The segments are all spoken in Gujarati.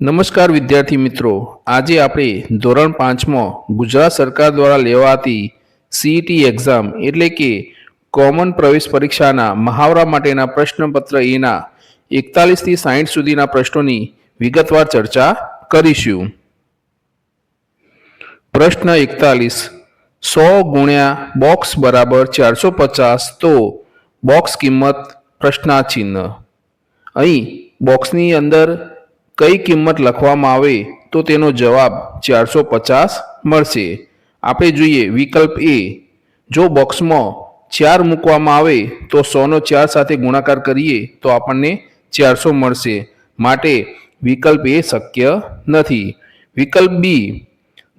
નમસ્કાર વિદ્યાર્થી મિત્રો. આજે આપણે ધોરણ પાંચમાં ગુજરાત સરકાર દ્વારા લેવાતી સીઈટી એક્ઝામ એટલે કે કોમન પ્રવેશ પરીક્ષાના મહાવરા માટેના પ્રશ્નપત્ર એના એકતાલીસથી સાહીઠ સુધીના પ્રશ્નોની વિગતવાર ચર્ચા કરીશું. પ્રશ્ન એકતાલીસ. સો ગુણ્યા બોક્સ બરાબર ચારસો પચાસ તો બોક્સ કિંમત પ્રશ્નાચિહ્ન. અહીં બોક્સની અંદર કઈ કિંમત લખવામાં આવે તો તેનો જવાબ ચારસો પચાસ મળશે. આપણે જોઈએ વિકલ્પ એ. જો બોક્સમાં ચાર મૂકવામાં આવે તો સોનો ચાર સાથે ગુણાકાર કરીએ તો આપણને ચારસો મળશે. માટે વિકલ્પ એ શક્ય નથી. વિકલ્પ બી.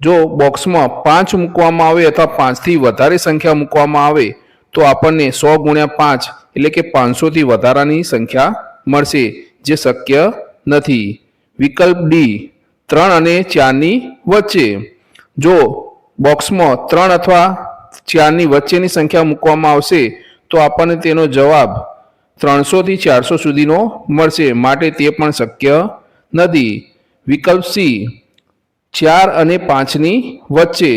જો બોક્સમાં પાંચ મૂકવામાં આવે અથવા પાંચથી વધારે સંખ્યા મૂકવામાં આવે તો આપણને સો ગુણ્યા પાંચ એટલે કે પાંચસોથી વધારાની સંખ્યા મળશે, જે શક્ય નથી. વિકલ્પ ડી ત્રણ અને ચારની વચ્ચે. જો બોક્સમાં ત્રણ અથવા ચારની વચ્ચેની સંખ્યા મૂકવામાં આવશે, તો આપણને તેનો જવાબ ત્રણસોથી ચારસો સુધીનો મળશે. માટે તે પણ શક્ય નથી. વિકલ્પ સી ચાર અને પાંચની વચ્ચે.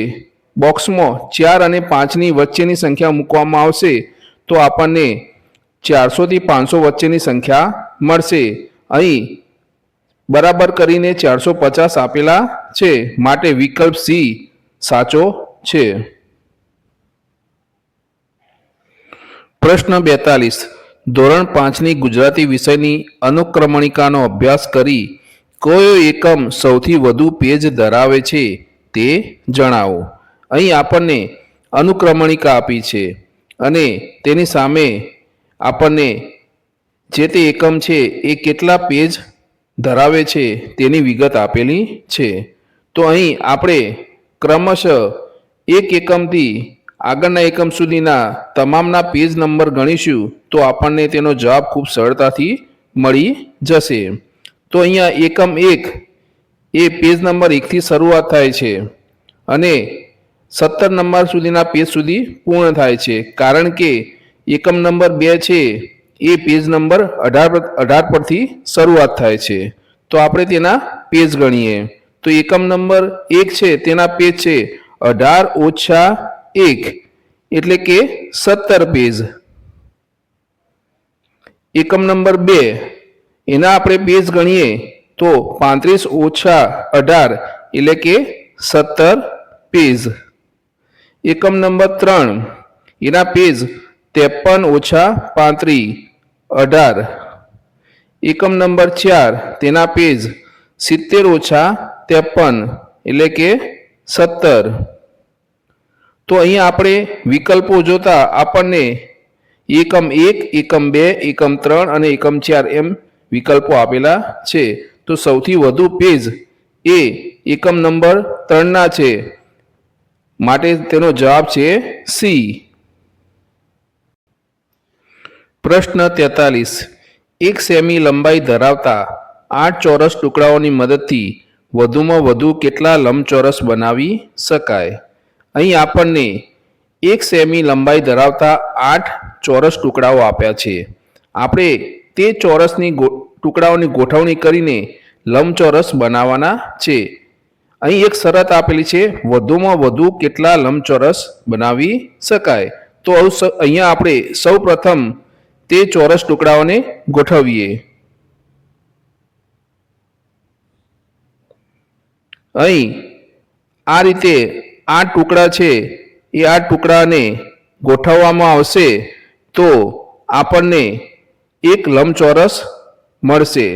બોક્સમાં ચાર અને પાંચની વચ્ચેની સંખ્યા મૂકવામાં આવશે, તો આપણને ચારસોથી પાંચસો વચ્ચેની સંખ્યા મળશે. અહીં બરાબર કરીને ચારસો પચાસ આપેલા છે. માટે વિકલ્પ સી સાચો છે. પ્રશ્ન બેતાલીસ. ધોરણ પાંચની ગુજરાતી વિષયની અનુક્રમણિકાનો અભ્યાસ કરી કયો એકમ સૌથી વધુ પેજ ધરાવે છે તે જણાવો. અહીં આપણને અનુક્રમણિકા આપી છે અને તેની સામે આપણને જે તે એકમ છે એ કેટલા પેજ ધરાવે છે, તેની વિગત આપેલી છે. તો અહીં આપણે ક્રમશઃ એક એકમથી આગળના એકમ સુધીના તમામના પેજ નંબર ગણીશું, તો આપણને તેનો જવાબ ખૂબ સરળતાથી મળી જશે. તો અહીંયા એકમ એક એ પેજ નંબર એકથી શરૂઆત થાય છે અને સત્તર નંબર સુધીના પેજ સુધી પૂર્ણ થાય છે. કારણ કે એકમ નંબર બે છે એ પેજ નંબર અઢાર અઢાર પરથી શરૂઆત થાય છે. તો આપણે તેના પેજ ગણીએ. તો એકમ નંબર એક છે, તેના પેજ છે, અઢાર ઓછા એક, એટલે કે સત્તર પેજ એકમ નંબર બે, એના આપણે પેજ ગણીએ, તો પાંત્રીસ ઓછા અઢાર, એટલે કે સત્તર પેજ એકમ નંબર ત્રણ, એના પેજ ત્રેપન ઓછા પાંત્રીસ અઢાર. એકમ નંબર ચાર, તેના પેજ સિત્તેર ઓછા ત્રેપન, એટલે કે સત્તર. તો અહીંયા આપણે વિકલ્પો જોતા આપણને એકમ એક, એકમ બે, એકમ ત્રણ અને એકમ ચાર એમ વિકલ્પો આપેલા છે. તો સૌથી વધુ પેજ એ એકમ નંબર ત્રણના છે. માટે તેનો જવાબ છે સી. પ્રશ્ન તેતાલીસ. એક સેમી લંબાઈ ધરાવતા આઠ ચોરસ ટુકડાઓની મદદથી વધુમાં વધુ કેટલા લંબચોરસ બનાવી શકાય? અહીં આપણને એક સેમી લંબાઈ ધરાવતા આઠ ચોરસ ટુકડાઓ આપ્યા છે. આપણે તે ચોરસની ટુકડાઓની ગોઠવણી કરીને લંબચોરસ બનાવવાના છે. અહીં એક શરત આપેલી છે, વધુમાં વધુ કેટલા લંબચોરસ બનાવી શકાય? તો અહીંયા આપણે સૌ પ્રથમ તે ચોરસ ટુકડાઓને ગોઠવીએ. અહીં આ રીતે આ ટુકડા છે એ આ ટુકડાને ગોઠવવામાં આવશે તો આપણને એક લંબચોરસ મળશે.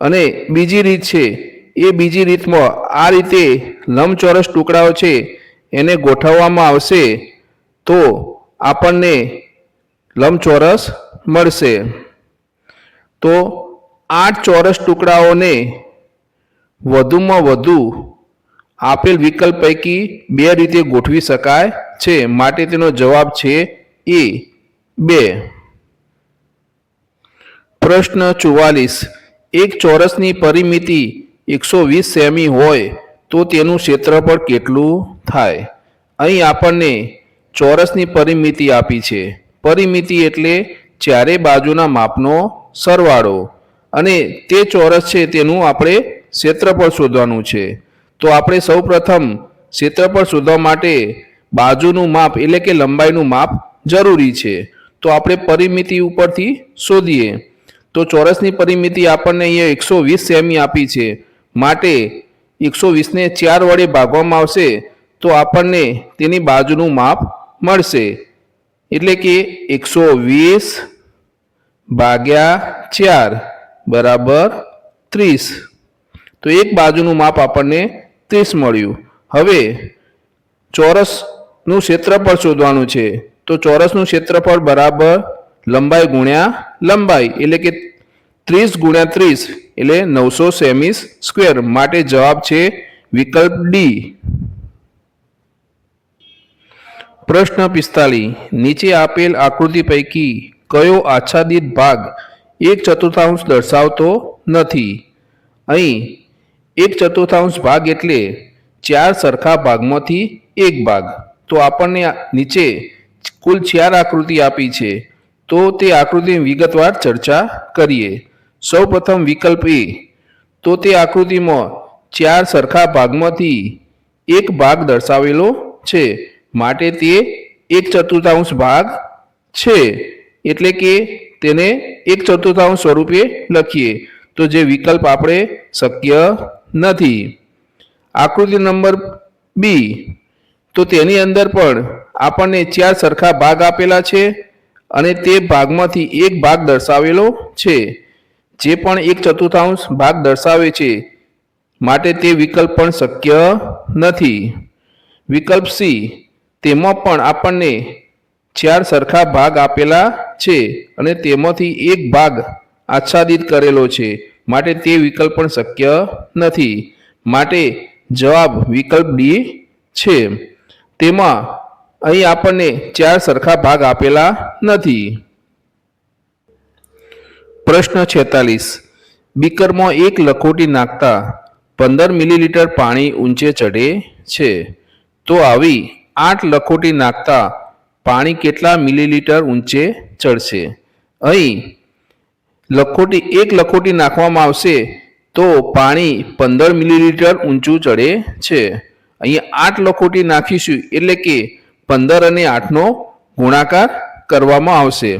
અને બીજી રીત છે, એ બીજી રીતમાં આ રીતે લંબચોરસ ટુકડાઓ છે એને ગોઠવવામાં આવશે તો આપણને લંબચોરસ મળશે. તો આઠ ચોરસ ટુકડાઓને વધુમાં વધુ આપેલ વિકલ્પ પૈકી બે રીતે ગોઠવી શકાય છે. માટે તેનો જવાબ છે એ બે. પ્રશ્ન ચુવાલીસ. એક ચોરસની પરિમિતિ એકસો વીસ સેમી હોય તો તેનું ક્ષેત્રફળ કેટલું થાય? અહીં આપણને ચોરસની પરિમિતિ આપી છે. પરિમિતિ એટલે ચારે બાજુના માપનો સરવાળો. અને તે ચોરસ છે તેનું આપણે ક્ષેત્રફળ શોધવાનું છે. તો આપણે સૌપ્રથમ ક્ષેત્રફળ શોધવા માટે બાજુનું માપ એટલે કે લંબાઈનું માપ જરૂરી છે. તો આપણે પરિમિતિ ઉપરથી શોધીએ. તો ચોરસની પરિમિતિ આપણને અહીંયા એકસો વીસ સેમી આપી છે. માટે એકસો વીસને ચાર વડે ભાગવામાં આવશે. તો આપણને તેની બાજુનું માપ મળશે. એટલે કે એકસો વીસ ભાગ્યા ચાર બરાબર ત્રીસ. તો એક બાજુનું માપ આપણને ત્રીસ મળ્યું. હવે ચોરસનું ક્ષેત્રફળ શોધવાનું છે. તો ચોરસનું ક્ષેત્રફળ બરાબર લંબાઈ ગુણ્યા લંબાઈ. એટલે કે ત્રીસ ગુણ્યા ત્રીસ એટલે નવસો સેમી સ્ક્વેર. માટે જવાબ છે વિકલ્પ ડી. પ્રશ્ન પિસ્તાલીસ. નીચે આપેલ આકૃતિ પૈકી કયો આચ્છાદિત ભાગ એક ચતુર્થાંશ દર્શાવતો નથી? અહીં એક ચતુર્થાંશ ભાગ એટલે ચાર સરખા ભાગમાંથી એક ભાગ. તો આપણને નીચે કુલ ચાર આકૃતિ આપી છે. તો તે આકૃતિની વિગતવાર ચર્ચા કરીએ. સૌપ્રથમ વિકલ્પ એ. તો તે આકૃતિમાં ચાર સરખા ભાગમાંથી એક ભાગ દર્શાવેલો છે. માટે તે એક ચતુર્થાંશ ભાગ છે. એટલે કે તેને એક ચતુર્થાંશ સ્વરૂપે લખીએ. તો જે વિકલ્પ આપણે શક્ય નથી. આકૃતિ નંબર બી તો તેની અંદર પણ આપણને ચાર સરખા ભાગ આપેલા છે અને તે ભાગમાંથી એક ભાગ દર્શાવેલો છે. જે પણ એક ચતુર્થાંશ ભાગ દર્શાવે છે માટે તે વિકલ્પ પણ શક્ય નથી. વિકલ્પ સી તેમાં પણ આપણને ચાર સરખા ભાગ આપેલા છે અને તેમાંથી એક ભાગ આચ્છાદિત કરેલો છે. માટે તે વિકલ્પ પણ શક્ય નથી. માટે જવાબ વિકલ્પ ડી છે. તેમાં અહીં આપણને ચાર સરખા ભાગ આપેલા નથી. પ્રશ્ન છેતાલીસ. બીકરમાં એક લખોટી નાખતા પંદર મિલીલીટર પાણી ઊંચે ચડે છે. તો આવી આઠ લખોટી નાખતા પાણી કેટલા મિલીલીટર ઊંચે ચડશે? અહીં લખોટી, એક લખોટી નાખવામાં આવશે તો પાણી પંદર મિલીલીટર ઊંચું ચડે છે. અહીં આઠ લખોટી નાખીશું એટલે કે પંદર અને આઠનો ગુણાકાર કરવામાં આવશે.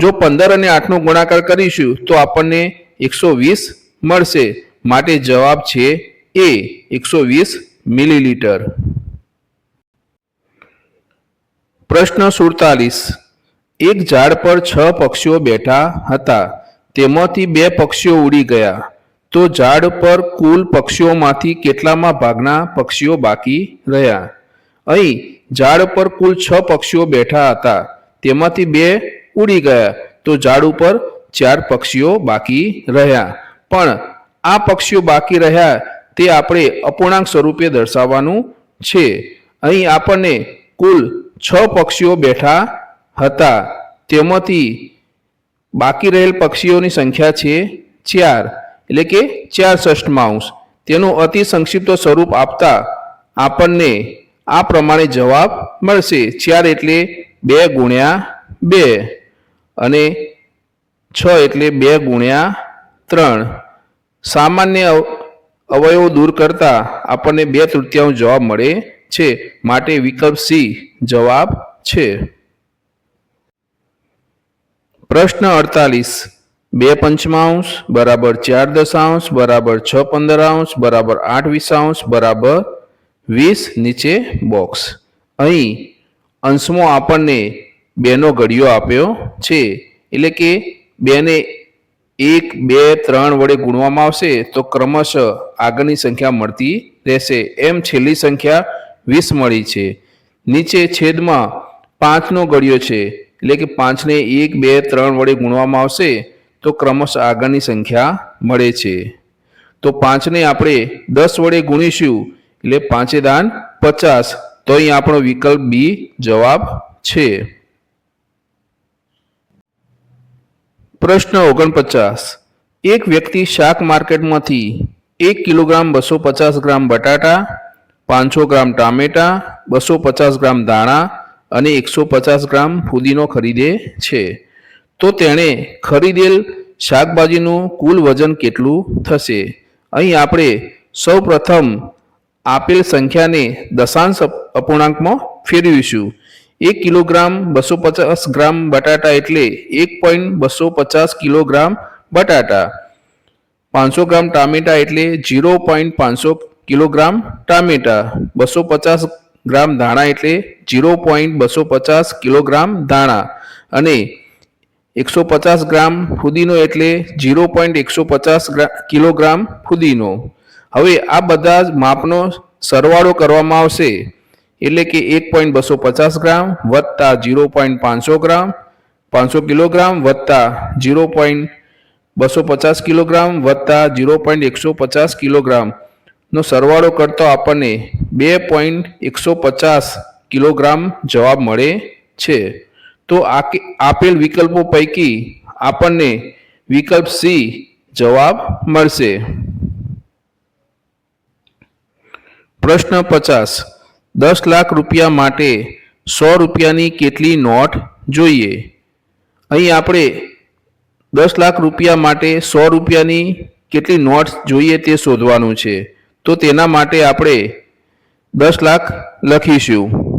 જો પંદર અને આઠનો ગુણાકાર કરીશું તો આપણને એકસો વીસ મળશે. માટે જવાબ છે એ, એકસો વીસ મિલીલીટર. પ્રશ્ન સુડતાલીસ. એક ઝાડ પર છ પક્ષીઓ બેઠા હતા. તેમાંથી બે પક્ષીઓ ઉડી ગયા. તો ઝાડ પર કુલ પક્ષીઓમાંથી કેટલામાં ભાગના પક્ષીઓ બાકી રહ્યા? અહીં ઝાડ પર કુલ છ પક્ષીઓ બેઠા હતા. તેમાંથી બે ઉડી ગયા. તો ઝાડ ઉપર ચાર પક્ષીઓ બાકી રહ્યા. પણ આ પક્ષીઓ બાકી રહ્યા તે આપણે અપૂર્ણાંક સ્વરૂપે દર્શાવવાનું છે. અહીં આપણને કુલ છ પક્ષીઓ બેઠા હતા. તેમાંથી બાકી રહેલ પક્ષીઓની સંખ્યા છે ચાર, એટલે કે ચાર ષષ્ઠમાંશ તેનું અતિ સંક્ષિપ્ત સ્વરૂપ આપતા આપણને આ પ્રમાણે જવાબ મળશે. ચાર એટલે બે ગુણ્યા બે અને છ એટલે બે ગુણ્યા ત્રણ. સામાન્ય અવ- અવયવો દૂર કરતાં આપણને બે તૃતીયાંશ જવાબ મળે છે? માટે વિકલ્પ સી, જવાબ છે. પ્રશ્ન અડતાલીસ. બે પંચમાંશ, બરાબર ચાર દશાંશ, બરાબર છ પંદરાંશ, બરાબર આઠ વીસાંશ બરાબર વીસ નીચે બોક્સ અહીં અંશમાં આપણને બેનો ઘડિયો આપ્યો છે. એટલે કે બેને એક, બે, ત્રણ વડે ગુણવામાં આવશે તો ક્રમશઃ આગળની સંખ્યા મળતી રહેશે. એમ છેલ્લી સંખ્યા વીસ મળી છે. નીચે છેદમાં પાંચનો ગળ્યો છે. એટલે કે પાંચને એક, બે, ત્રણ વડે ગુણવામાં આવશે, તો ક્રમશ આગળની સંખ્યા મળે છે. તો પાંચને આપણે દસ વડે ગુણીશું, એટલે પાંચે દાન પચાસ. તો અહીં આપણો વિકલ્પ બી જવાબ છે. પ્રશ્ન ઓગણપચાસ. એક વ્યક્તિ શાક માર્કેટમાંથી એક કિલોગ્રામ બસો પચાસ ગ્રામ બટાટા પાંચસો ગ્રામ ટામેટા, બસો પચાસ ગ્રામ દાણા અને એકસો પચાસ ગ્રામ ફુદીનો ખરીદે છે. તો તેણે ખરીદેલ શાકભાજીનું કુલ વજન કેટલું થશે? અહીં આપણે સૌ પ્રથમ આપેલ સંખ્યાને દશાંશ અપ- અપૂર્ણાંકમાં ફેરવીશું. એક કિલોગ્રામ બસો પચાસ ગ્રામ બટાટા એટલે એક પોઈન્ટ બસો પચાસ કિલોગ્રામ બટાટા. પાંચસો ગ્રામ ટામેટા એટલે ઝીરો પોઈન્ટ પાંચસો કિલોગ્રામ ટામેટા, બસો પચાસ ગ્રામ ધાણા એટલે જીરો પોઈન્ટ બસો પચાસ કિલોગ્રામ ધાણા અને એકસો પચાસ ગ્રામ ફુદીનો એટલે જીરો પોઈન્ટ એકસો પચાસ કિલોગ્રામ ફુદીનો. હવે આ બધા જ માપનો સરવાળો કરવામાં આવશે. એટલે કે એક પોઈન્ટ બસો પચાસ ગ્રામ વત્તા જીરો પોઈન્ટ પાંચસો ગ્રામ, પાંચસો કિલોગ્રામ વત્તા જીરો પોઈન્ટ બસો પચાસ કિલોગ્રામ વત્તા જીરો પોઈન્ટ એકસો પચાસ કિલોગ્રામ. નો સરવાળો કરતો આપણને બે પોઈન્ટ એકસો પચાસ કિલોગ્રામ જવાબ મળે છે. તો આપેલ વિકલ્પો પૈકી આપણને વિકલ્પ સી જવાબ મળશે. પ્રશ્ન પચાસ, દસ લાખ રૂપિયા માટે સો રૂપિયાની કેટલી નોટ જોઈએ? અહીં આપણે દસ લાખ રૂપિયા માટે સો રૂપિયાની કેટલી નોટ જોઈએ તે શોધવાનું છે. તો તેના માટે આપણે દસ લાખ લખીશું.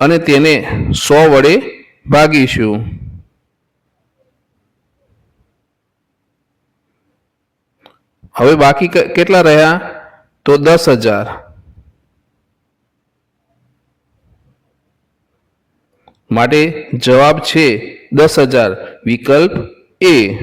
અને તેને સો વડે ભાગીશું. હવે બાકી કેટલા રહ્યા? તો દસ હજાર. માટે જવાબ છે દસ હજાર. વિકલ્પ એ.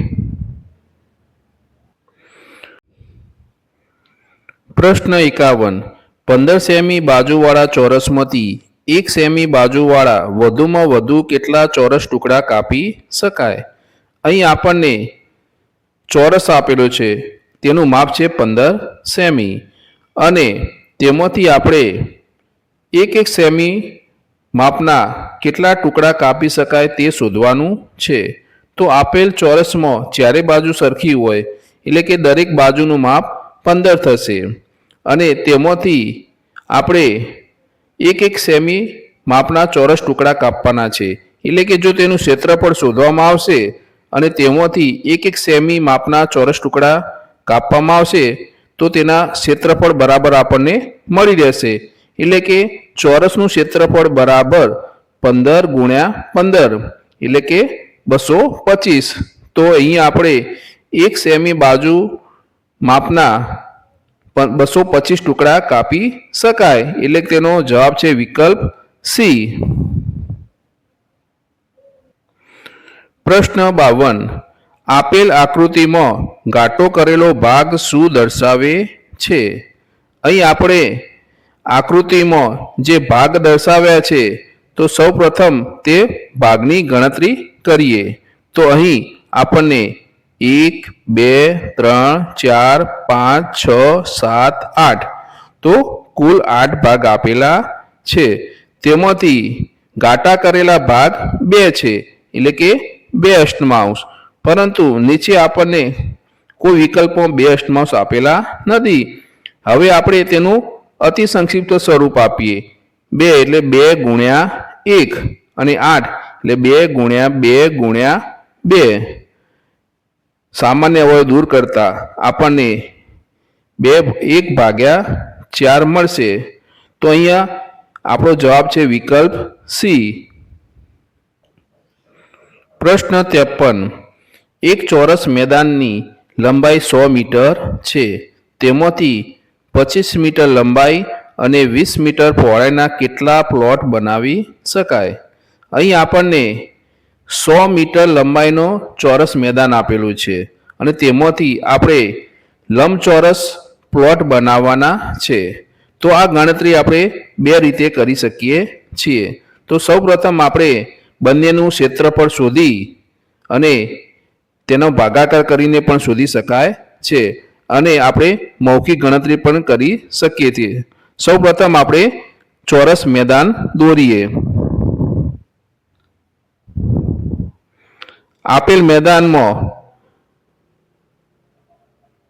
પ્રશ્ન એકાવન. પંદર સેમી બાજુવાળા ચોરસમાંથી એક સેમી બાજુવાળા વધુમાં વધુ કેટલા ચોરસ ટુકડા કાપી શકાય? અહીં આપણને ચોરસ આપેલો છે. તેનું માપ છે પંદર સેમી. અને તેમાંથી આપણે એક એક સેમી માપના કેટલા ટુકડા કાપી શકાય તે શોધવાનું છે. તો આપેલ ચોરસમાં ચારે બાજુ સરખી હોય, એટલે કે દરેક બાજુનું માપ પંદર થશે. અને તેમાંથી આપણે એક એક સેમી માપના ચોરસ ટુકડા કાપવાના છે. એટલે કે જો તેનું ક્ષેત્રફળ શોધવામાં આવશે અને તેમાંથી એક એક સેમી માપના ચોરસ ટુકડા કાપવામાં આવશે, તો તેના ક્ષેત્રફળ બરાબર આપણને મળી રહેશે. એટલે કે ચોરસનું ક્ષેત્રફળ બરાબર પંદર ગુણ્યા પંદર, એટલે કે બસો પચીસ. તો અહીં આપણે એક સેમી બાજુ માપના બસો પચીસ ટુકડા કાપી શકાય. એટલે તેનો જવાબ છે વિકલ્પ સી. પ્રશ્ન બાવન. આપેલ આકૃતિમાં ઘાટો કરેલો ભાગ શું દર્શાવે છે? અહીં આપણે આકૃતિમાં જે ભાગ દર્શાવ્યા છે, તો સૌપ્રથમ તે ભાગની ગણતરી કરીએ. તો અહીં આપણને એક, બે, ત્રણ, ચાર, પાંચ, છ, સાત, આઠ, તો કુલ આઠ ભાગ આપેલા છે. તેમાંથી ઘાટા કરેલા ભાગ બે છે, એટલે કે બે અષ્ટમાંશ. પરંતુ નીચે આપણને કોઈ વિકલ્પમાં બે અષ્ટમાંશ આપેલા નથી. હવે આપણે તેનું અતિ સંક્ષિપ્ત સ્વરૂપ આપીએ. બે એટલે બે ગુણ્યા એક અને આઠ એટલે બે ગુણ્યા બે ગુણ્યા બે. સામાન્ય અવયવ દૂર કરતા આપણને બે એક ભાગ્યા ચાર મળશે. તો અહીંયા આપણો જવાબ છે વિકલ્પ સી. પ્રશ્ન ત્રેપન. એક ચોરસ મેદાનની લંબાઈ સો મીટર છે. તેમાંથી પચીસ મીટર લંબાઈ અને વીસ મીટર પહોળાઈના કેટલા પ્લોટ બનાવી શકાય? અહીં આપણને સો મીટર લંબાઈનો ચોરસ મેદાન આપેલું છે અને તેમાંથી આપણે લંબચોરસ પ્લોટ બનાવવાના છે. તો આ ગણતરી આપણે બે રીતે કરી શકીએ છીએ. તો સૌપ્રથમ આપણે બંનેનું ક્ષેત્રફળ શોધી અને તેનો ભાગાકાર કરીને પણ શોધી શકાય છે. અને આપણે મૌખિક ગણતરી પણ કરી શકીએ છીએ. સૌપ્રથમ આપણે ચોરસ મેદાન દોરીએ. આપેલ મેદાનમાં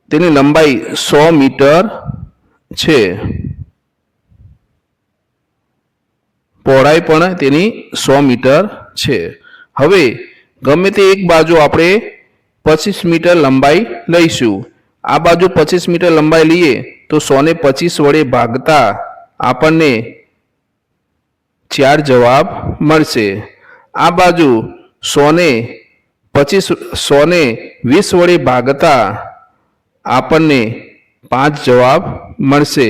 તેની લંબાઈ સો મીટર છે. પહોળાઈ પણ તેની સો મીટર છે. હવે ગમે તે એક બાજુ આપણે પચીસ મીટર લંબાઈ લઈશું. આ બાજુ પચીસ મીટર લંબાઈ લઈએ તો સોને પચીસ વડે ભાગતા આપણને ચાર જવાબ મળશે. આ બાજુ સોને પચીસ, સોને વીસ વડે ભાગતા આપણને પાંચ જવાબ મળશે.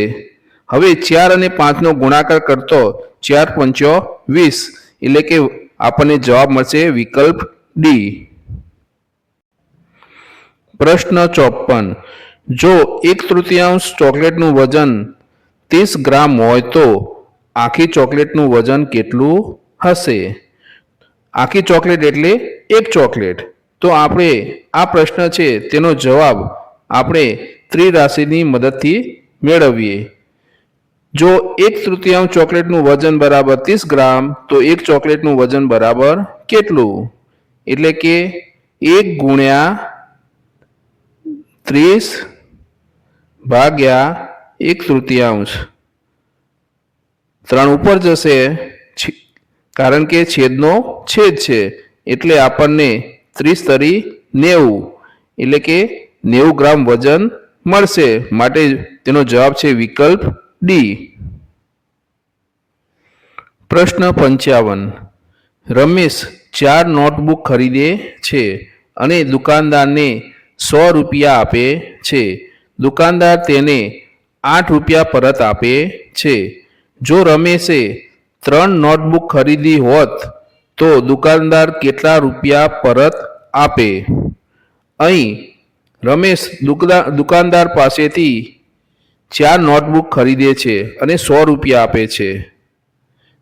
હવે ચાર અને પાંચનો ગુણાકાર કરતો ચાર પંચો વીસ એટલે કે આપણને જવાબ મળશે વિકલ્પ ડી. પ્રશ્ન ચોપન જો એક તૃતીયાંશ ચોકલેટનું વજન ત્રીસ ગ્રામ હોય તો આખી ચોકલેટનું વજન કેટલું હશે? આખી ચોકલેટ એટલે એક ચોકલેટ. તો આપણે આ પ્રશ્ન છે તેનો જવાબ આપણે ત્રિરાશિની મદદથી મેળવીએ. જો એક તૃતીયાંશ ચોકલેટનું વજન બરાબર ત્રીસ ગ્રામ, તો એક ચોકલેટનું વજન બરાબર કેટલું? એટલે કે એક ગુણ્યા ત્રીસ ભાગ્યા એક તૃતીયાંશ. ત્રણ ઉપર જશે કારણ કે છેદનો છેદ છે, એટલે આપણને ત્રીસ તરી નેવું, એટલે કે નેવું ગ્રામ વજન મળશે. માટે તેનો જવાબ છે વિકલ્પ ડી. પ્રશ્ન પંચાવન. રમેશ ચાર નોટબુક ખરીદે છે અને દુકાનદારને સો રૂપિયા આપે છે. દુકાનદાર તેને આઠ રૂપિયા પરત આપે છે. જો રમેશે ત્રણ નોટબુક ખરીદી હોત, તો દુકાનદાર કેટલા રૂપિયા પરત આપે? અહીં રમેશ દુકાનદાર પાસેથી ચાર નોટબુક ખરીદે છે અને સો રૂપિયા આપે છે.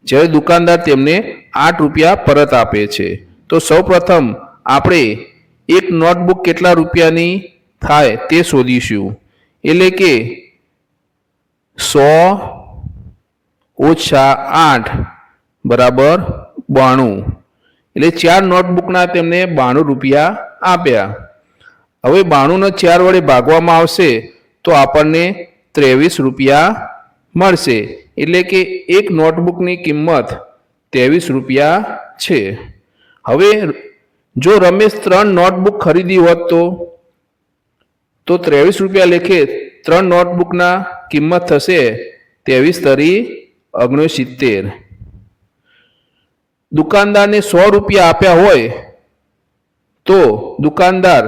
જ્યારે દુકાનદાર તેમને આઠ રૂપિયા પરત આપે છે. તો સૌપ્રથમ આપણે એક નોટબુક કેટલા રૂપિયાની થાય તે શોધીશું. એટલે કે સો ઓછા આઠ બરાબર બાણું. એટલે ચાર નોટબુકના તેમને બાણું રૂપિયા આપ્યા. હવે બાણુંનો ચાર વડે ભાગવામાં આવશે તો આપણને ત્રેવીસ રૂપિયા મળશે. એટલે કે એક નોટબુકની કિંમત ત્રેવીસ રૂપિયા છે. હવે જો રમેશ ત્રણ નોટબુક ખરીદી હોત તો? તો ત્રેવીસ રૂપિયા લેખે ત્રણ નોટબુકના કિંમત થશે ત્રેવીસ તરી ઓગણસિત્તેર. દુકાનદારને સો રૂપિયા આપ્યા હોય તો દુકાનદાર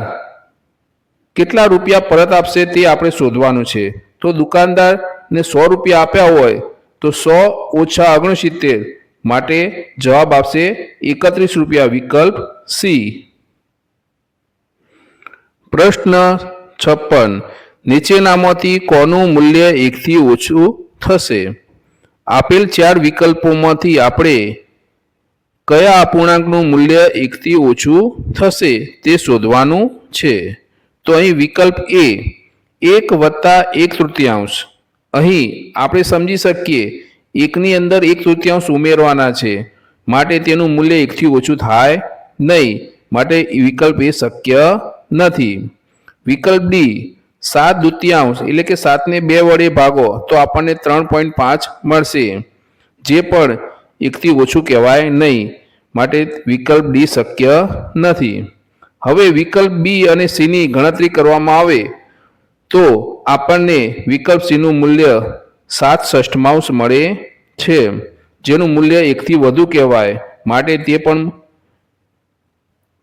કેટલા રૂપિયા પરત આપશે તે આપણે શોધવાનું છે. તો દુકાનદારને સો રૂપિયા આપ્યા હોય તો સો ઓછા ઓગણસિત્તેર. માટે જવાબ આપશે એકત્રીસ રૂપિયા વિકલ્પ સી. પ્રશ્ન છપ્પન. નીચેનામાંથી કોનું મૂલ્ય એકથી ઓછું થશે? આપેલ ચાર વિકલ્પોમાંથી આપણે કયા અપૂર્ણાંકનું મૂલ્ય એકથી ઓછું થશે તે શોધવાનું છે. તો અહીં વિકલ્પ એ, એક વત્તા એક તૃતીયાંશ. અહીં આપણે સમજી શકીએ એકની અંદર એક તૃતીયાંશ ઉમેરવાના છે. માટે તેનું મૂલ્ય એકથી ઓછું થાય નહીં. માટે વિકલ્પ એ શક્ય નથી. વિકલ્પ ડી, સાત દ્વિતીયાંશ એટલે કે સાતને બે વડે ભાગો, તો આપણને ત્રણ પોઈન્ટ પાંચ મળશે. જે પણ એકથી ઓછું કહેવાય નહીં. માટે વિકલ્પ ડી શક્ય નથી. હવે વિકલ્પ બી અને સીની ગણતરી કરવામાં આવે, તો આપણને વિકલ્પ સીનું મૂલ્ય સાત ષષ્ઠમાંશ મળે છે, જેનું મૂલ્ય એકથી વધુ કહેવાય. માટે તે પણ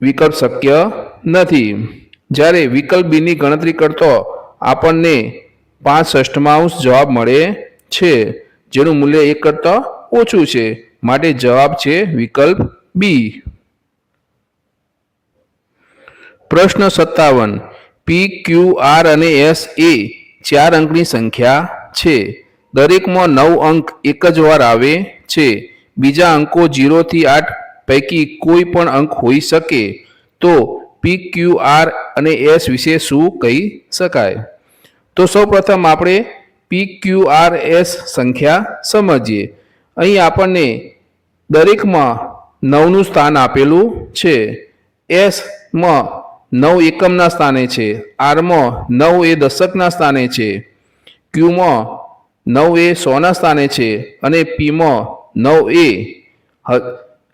વિકલ્પ શક્ય નથી. જ્યારે વિકલ્પ બીની ગણતરી કરતો આપણને પાંચ ષષ્ઠમાંશ જવાબ મળે છે, જેનું મૂલ્ય એક કરતાં ઓછું છે. માટે જવાબ છે વિકલ્પ બી. પ્રશ્ન સત્તાવન. પી, ક્યુ, આર અને એસ એ ચાર અંકની સંખ્યા છે. દરેકમાં નવ અંક એક જ વાર આવે છે. બીજા અંકો જીરોથી આઠ પૈકી કોઈ પણ અંક હોઈ શકે. તો પી ક્યુ આર અને એસ વિશે શું કહી શકાય? તો સૌપ્રથમ આપણે પી ક્યુ આર, એસ સંખ્યા સમજીએ. અહીં આપણને દરેકમાં નવનું સ્થાન આપેલું છે. એસમાં નવ એકમના સ્થાને છે. આરમાં નવ એ દશકના સ્થાને છે. ક્યુમાં નવ એ સોના સ્થાને છે અને પીમાં નવ એ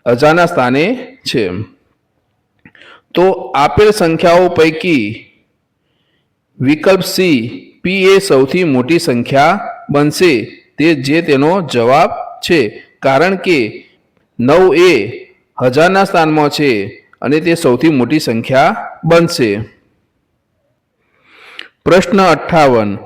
હજારના સ્થાને છે. તો આપેલ સંખ્યાઓ પૈકી વિકલ્પ સી, પી એ સૌથી મોટી સંખ્યા બનશે. તે જે તેનો જવાબ છે. કારણ કે નવ એ હજારના સ્થાનમાં છે અને તે સૌથી મોટી સંખ્યા બનશે. પ્રશ્ન અઠ્ઠાવન.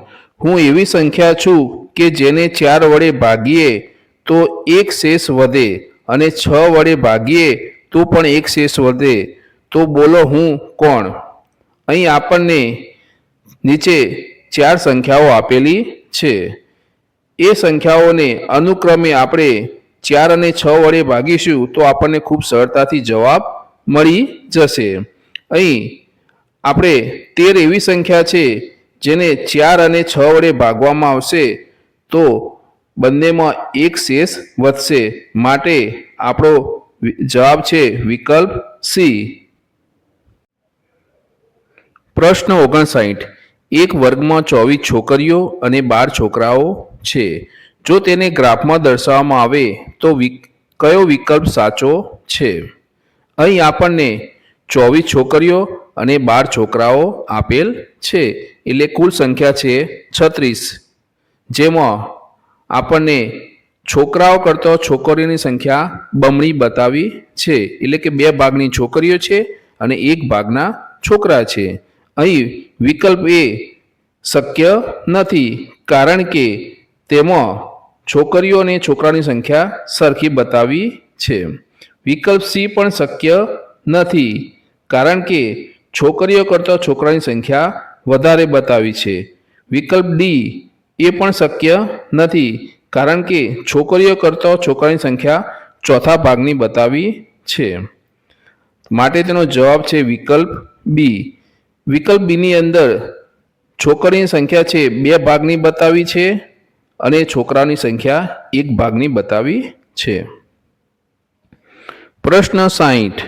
હું એવી સંખ્યા છું કે જેને ચાર વડે ભાગીએ, તો એક શેષ વધે અને છ વડે ભાગીએ, તો પણ એક શેષ વધે. તો બોલો હું કોણ? અહીં આપણને નીચે ચાર સંખ્યાઓ આપેલી છે. એ સંખ્યાઓને અનુક્રમે આપણે ચાર અને છ વડે ભાગીશું, તો આપણને ખૂબ સરળતાથી જવાબ મળી જશે. અહીં આપણે તેર એવી સંખ્યા છે, જેને ચાર અને છ વડે ભાગવામાં આવશે. તો બંનેમાં એક શેષ વધશે. માટે આપણો જવાબ છે વિકલ્પ સી. પ્રશ્ન ઓગણસાઠ. એક વર્ગમાં ચોવીસ છોકરીઓ અને બાર છોકરાઓ છે. જો તેને ગ્રાફમાં દર્શાવવામાં આવે તો કયો વિકલ્પ સાચો છે? અહીં આપણને ચોવીસ છોકરીઓ અને બાર છોકરાઓ આપેલ છે. એટલે કુલ સંખ્યા છે છત્રીસ. જેમાં આપણને છોકરાઓ કરતાં છોકરીઓની સંખ્યા બમણી બતાવી છે. એટલે કે બે ભાગની છોકરીઓ છે અને એક ભાગના છોકરા છે. અહીં વિકલ્પ એ શક્ય નથી કારણ કે તેમાં છોકરીઓ અને છોકરાની સંખ્યા સરખી બતાવી છે. વિકલ્પ સી પણ શક્ય નથી કારણ કે છોકરીઓ કરતાં છોકરાની સંખ્યા વધારે બતાવી છે. વિકલ્પ ડી એ પણ શક્ય નથી, કારણ કે છોકરીઓ કરતાં છોકરાની સંખ્યા ચોથા ભાગની બતાવી છે. માટે તેનો જવાબ છે વિકલ્પ બી. વિકલ્પ બીની અંદર છોકરીની સંખ્યા છે બે ભાગની બતાવી છે અને છોકરાની સંખ્યા એક ભાગની બતાવી છે. પ્રશ્ન સાહીઠ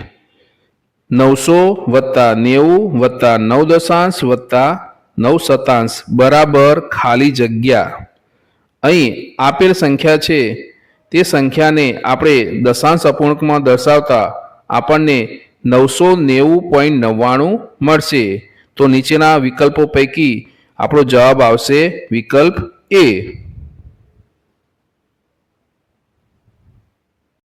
નવસો વત્તા નેવું વત્તા નવ દશાંશ વત્તા નવ સતાંશ બરાબર ખાલી જગ્યા. અહીં આપેલ સંખ્યા છે. તે સંખ્યાને આપણે દશાંશ અપૂર્ણાંકમાં દર્શાવતા આપણને નવસો નેવું પોઈન્ટ નવ્વાણું મળશે. તો નીચેના વિકલ્પો પૈકી આપણો જવાબ આવશે વિકલ્પ એ.